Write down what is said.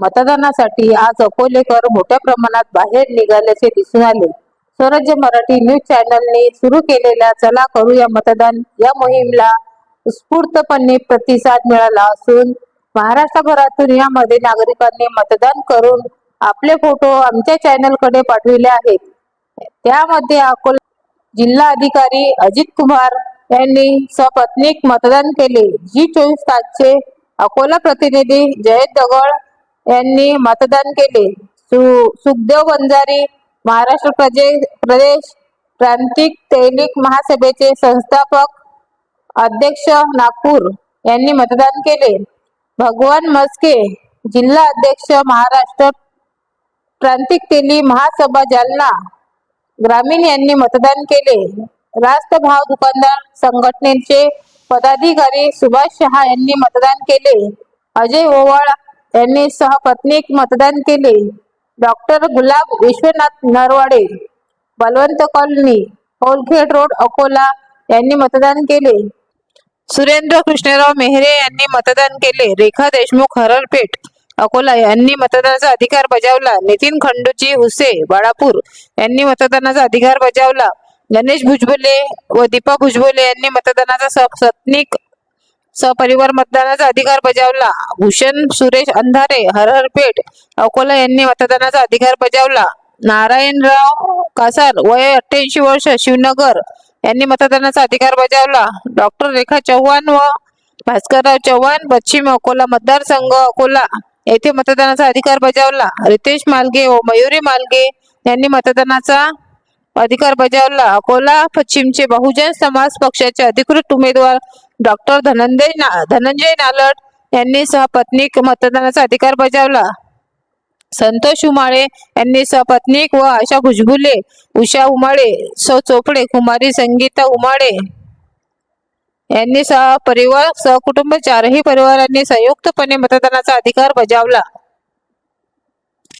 मतदानासाठी आज अकोलेकर मोठ्या प्रमाणात बाहेर निघाल्याचे दिसून आले. स्वराज्य मराठी न्यूज चॅनलने सुरू केलेल्या चला करूया मतदान या मोहीमला उत्स्फूर्तपणे प्रतिसाद मिळाला असून महाराष्ट्रभरातून यामध्ये नागरिकांनी मतदान करून आपले फोटो आमच्या चॅनलकडे पाठविले आहेत. त्यामध्ये अकोला जिल्हा अधिकारी अजित कुमार यांनी सपत्नीक मतदान केले. जी चोवीस तासचे अकोला प्रतिनिधी जयेश दगड यांनी मतदान केले. सु- सुखदेव बंजारी महाराष्ट्र प्रजे प्रदेश प्रांतिक तैनिक महासभेचे संस्थापक अध्यक्ष नागपूर यांनी मतदान केले. भगवान मस्के जिल्हा अध्यक्ष महाराष्ट्र प्रांतिक तेली महासभा जालना ग्रामीण यांनी मतदान केले. रास्त भाव दुकानदार संघटनेचे पदाधिकारी सुभाष शहा यांनी मतदान केले. अजय ओवाळ यांनी सहपत्नीक मतदान केले. Doctor Gulab Vishwanath Narwade Balwant colony Holkhed road Akola यांनी मतदान केले. सुरेंद्र कृष्णराव मेहरे यांनी मतदान केले. रेखा देशमुख हररपेठ अकोला यांनी मतदानाचा अधिकार बजावला. नितीन खंडूजी हुसे बाळापूर यांनी मतदानाचा अधिकार बजावला. गणेश भुजबले व दीपा भुजबले यांनी मतदानाचा स- सत्निक सपरिवार मतदानाचा अधिकार बजावला. भूषण सुरेश अंधारे हरहरपेठ अकोला यांनी मतदानाचा अधिकार बजावला. नारायणराव कासार वय अठ्ठ्याऐंशी वर्ष शिवनगर यांनी मतदानाचा अधिकार बजावला. डॉक्टर रेखा चव्हाण व भास्करराव चव्हाण पश्चिम अकोला मतदारसंघ अकोला येथे मतदानाचा अधिकार बजावला. रितेश मालगे व मयुरी मालगे यांनी मतदानाचा अधिकार बजावला. अकोला पश्चिमचे बहुजन समाज पक्षाचे अधिकृत उमेदवार डॉक्टर धनंजय ना धनंजय नालट यांनी सहपत्नीक मतदानाचा अधिकार बजावला. संतोष उमाळे यांनी सपत्नीक व आशा भुजबुले उषा उमाळे सौ चोपडे कुमारी संगीता उमाळे यांनी सहपरिवार सहकुटुंब चारही परिवारांनी संयुक्तपणे मतदानाचा अधिकार बजावला.